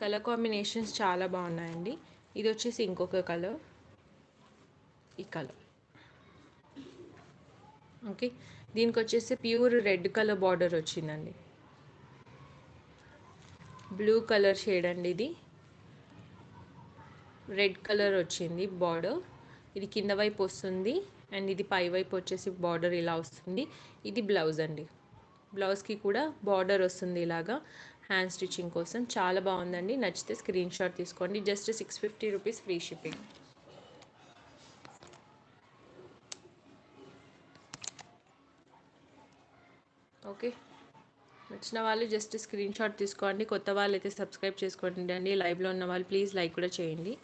Colour combinations చాలా బాగున్నాయండి. ఇది వచ్చేసి ఇంకొక కలర్. ఈ కలర్. ఓకే. దీనికి వచ్చేసి ప్యూర్ రెడ్ కలర్ బార్డర్ వచ్చిందండి. బ్లూ కలర్ షేడ్ అండి ఇది. రెడ్ కలర్ వచ్చింది బార్డర్. ఇది కింద వైపు వస్తుంది. అండ్ ఇది పై వైపు వచ్చేసి బార్డర్ ఇలా వస్తుంది. ఇది బ్లౌజ్ అండి. బ్లౌజ్కి కూడా బార్డర్ వస్తుంది ఇలాగా. హ్యాండ్ స్టిచ్చింగ్ కోసం చాలా బాగుందండి. నచ్చితే స్క్రీన్ షాట్ తీసుకోండి. Just six fifty rupees free shipping okay నచ్చిన వాళ్ళు జస్ట్ స్క్రీన్ షాట్ తీసుకోండి. కొత్త వాళ్ళు అయితే సబ్స్క్రైబ్ చేసుకోండి అండి. లైవ్లో ఉన్న వాళ్ళు ప్లీజ్ లైక్ కూడా చేయండి.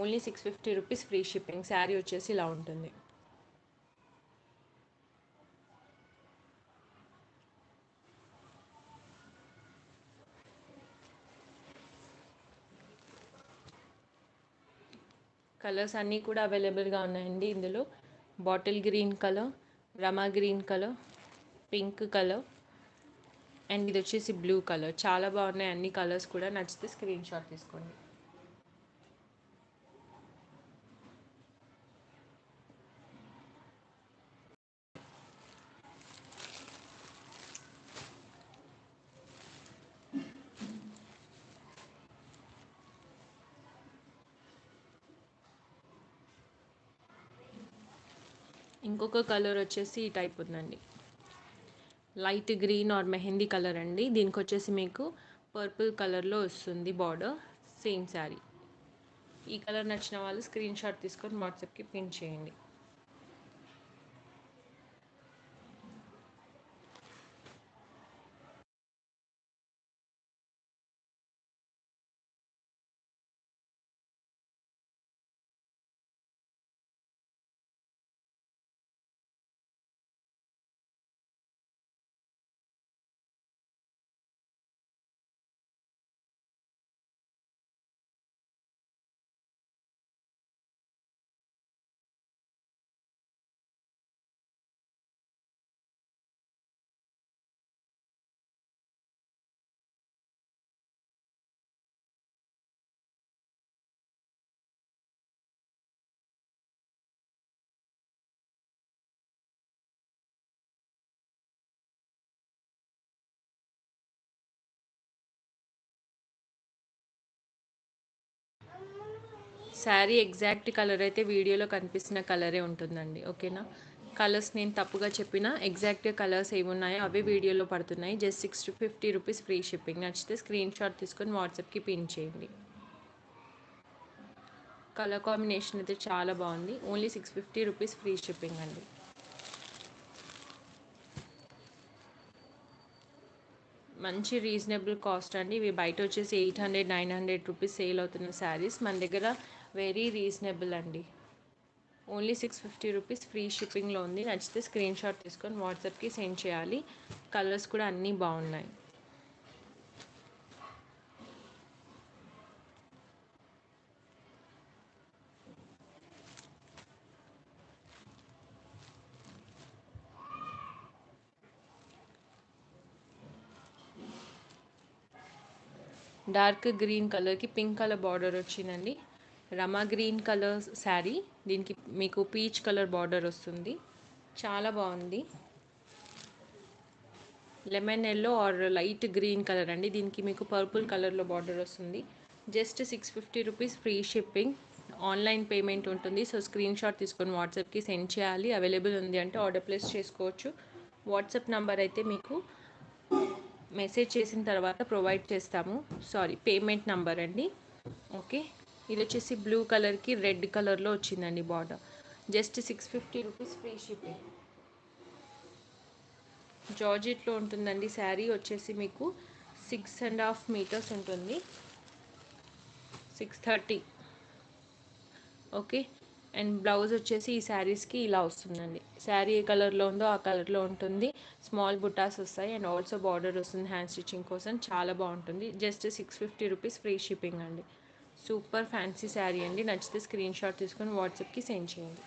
Only six fifty rupees free shipping sari వచ్చేసి ఇలా ఉంటుంది. కలర్స్ అన్నీ కూడా అవైలబుల్గా ఉన్నాయండి ఇందులో. Bottle green colour Rama green colour pink colour and ఇది వచ్చేసి బ్లూ కలర్. చాలా బాగున్నాయి అన్ని కలర్స్ కూడా. నచ్చితే స్క్రీన్ షాట్ తీసుకోండి. ఇంకొక కలర్ వచ్చేసి ఈ టైప్ ఉందండి. Light green or mehndi colour అండి. దీనికి వచ్చేసి మీకు పర్పుల్ కలర్లో వస్తుంది బార్డర్ సేమ్ శారీ ఈ కలర్ నచ్చిన వాళ్ళు స్క్రీన్ షాట్ తీసుకొని వాట్సాప్కి పిన్ చేయండి. శారీ ఎగ్జాక్ట్ కలర్ అయితే వీడియోలో కనిపిస్తున్న కలరే ఉంటుందండి ఓకేనా? కలర్స్ నేను తప్పుగా చెప్పిన ఎగ్జాక్ట్ కలర్స్ ఏమున్నాయో అవి వీడియోలో పడుతున్నాయి. Just six fifty rupees free shipping. నచ్చితే స్క్రీన్ షాట్ తీసుకొని వాట్సాప్కి పిన్ చేయండి. కలర్ కాంబినేషన్ అయితే చాలా బాగుంది. Only six fifty rupees free shipping అండి. మంచి రీజనబుల్ కాస్ట్ అండి. ఇవి బయట వచ్చేసి eight hundred nine hundred rupees sale అవుతున్న శారీస్. మన దగ్గర వెరీ రీజనబుల్ అండి. Only six fifty rupees free షిప్పింగ్లో ఉంది. నచ్చితే స్క్రీన్ షాట్ తీసుకొని వాట్సాప్కి సెండ్ చేయాలి. కలర్స్ కూడా అన్నీ బాగున్నాయి. డార్క్ గ్రీన్ కలర్కి పింక్ కలర్ బార్డర్ వచ్చిందండి. Rama green colour sari. దీనికి మీకు పీచ్ కలర్ బార్డర్ వస్తుంది. చాలా బాగుంది. Lemon yellow or light green colour అండి. దీనికి మీకు పర్పుల్ కలర్లో బార్డర్ వస్తుంది. Just six fifty rupees free shipping. Online payment ఉంటుంది. సో స్క్రీన్ షాట్ తీసుకొని వాట్సాప్కి సెండ్ చేయాలి. అవైలబుల్ ఉంది అంటే ఆర్డర్ ప్లేస్ చేసుకోవచ్చు. వాట్సాప్ నెంబర్ అయితే మీకు మెసేజ్ చేసిన తర్వాత ప్రొవైడ్ చేస్తాము. సారీ పేమెంట్ నంబర్ అండి. ఓకే. ఇది వచ్చేసి బ్లూ కలర్కి రెడ్ కలర్లో వచ్చిందండి border just six fifty rupees free shipping జార్జెట్లో ఉంటుందండి శారీ వచ్చేసి మీకు సిక్స్ అండ్ హాఫ్ మీటర్స్ ఉంటుంది. Six thirty okay and blouse వచ్చేసి ఈ శారీస్కి ఇలా వస్తుందండి. శారీ ఏ కలర్లో ఉందో ఆ కలర్లో ఉంటుంది. స్మాల్ బుటాస్ వస్తాయి అండ్ ఆల్సో బార్డర్ వస్తుంది. హ్యాండ్ స్టిచ్చింగ్ కోసం చాలా బాగుంటుంది. Just six fifty rupees free shipping అండి. సూపర్ ఫ్యాన్సీ శారీ అండి. నచ్చితే స్క్రీన్ షాట్ తీసుకొని వాట్సాప్కి సెండ్ చేయండి.